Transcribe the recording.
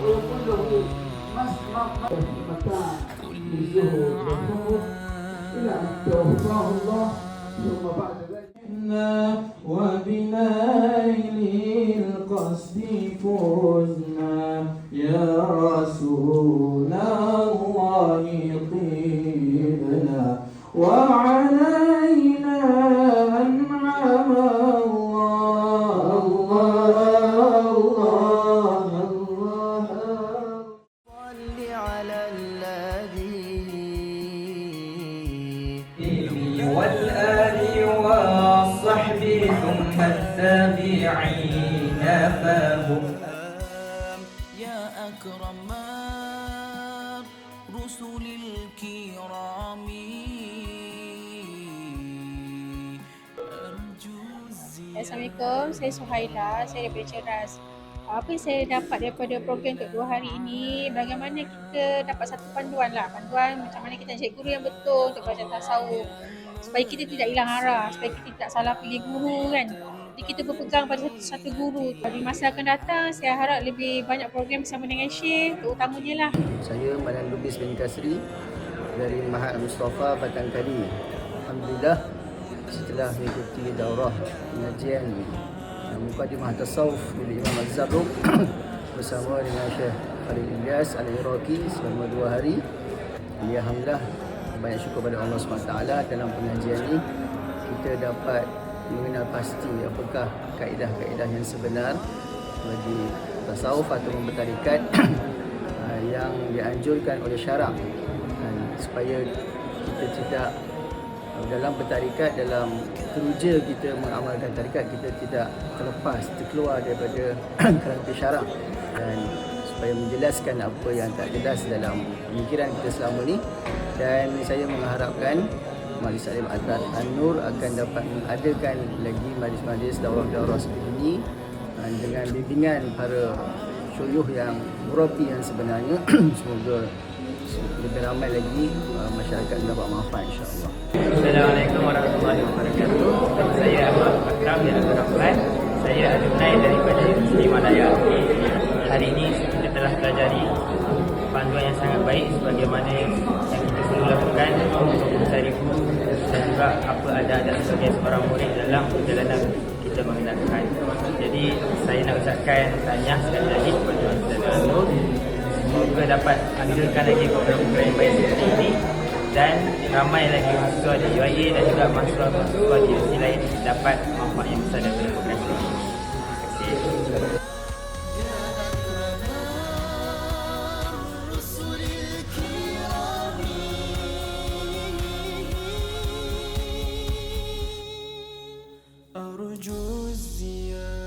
ويقول له ما الى ان توفاه الله ثم بعد ذلك وبنايل القصد فزنا. يا رسول ثم التابعين فهم يا أكرم رسل الكرام أرجو الزيادة Assalamualaikum, saya Suhaila, saya daripada Ceras. Apa yang saya dapat daripada program untuk dua hari ini, bagaimana kita dapat satu panduan lah. Panduan macam mana kita cari guru yang betul untuk belajar tasawuf. Supaya kita tidak hilang arah, supaya kita tidak salah pilih guru kan. Jadi kita berpegang pada satu, satu guru. Di masa akan datang, saya harap lebih banyak program bersama dengan Syekh, terutamanya lah. Saya Manan Lubis bin Kasri dari Mahat Mustafa Batang Kali. Alhamdulillah setelah mengikuti daurah pengajian Mukadimah Tasawuf oleh Imam Az-Zarruq bersama dengan Syekh Khalid Ilyas Al-Iraqi selama dua hari. Alhamdulillah banyak syukur pada Allah SWT dalam pengajian ini kita dapat mengenal pasti apakah kaedah-kaedah yang sebenar bagi tasawuf atau bertarikat uh, yang dianjurkan oleh syarak. Supaya kita tidak uh, dalam bertarikat dalam teruja kita mengamalkan tarikat kita tidak terlepas terkeluar daripada kerangka syarak. Dan supaya menjelaskan apa yang tak jelas dalam pemikiran kita selama ni. Dan saya mengharapkan Majlis Alim Atas An-Nur akan dapat mengadakan lagi majlis-majlis daurah-daurah seperti ini uh, dengan bimbingan para syuyuh yang murabi yang sebenarnya. Semoga lebih ramai lagi uh, masyarakat dapat manfaat insya-Allah. Assalamualaikum warahmatullahi wabarakatuh. Saya Ahmad Akram Abdul Rahman Saya alumni daripada Universiti Malaya baik sebagaimana yang kita perlu lakukan untuk mencari guru dan juga apa ada-ada sebagai seorang murid dalam perjalanan kita mengenalkan. Jadi saya nak ucapkan tahniah sekali lagi kepada Ustaz Nur. Semoga dapat hadirkan lagi program-program yang baik seperti ini dan ramai lagi mahasiswa di UIA dan juga mahasiswa-mahasiswa di universiti lain dapat manfaat yang besar daripada program ini. أرجو الزيادة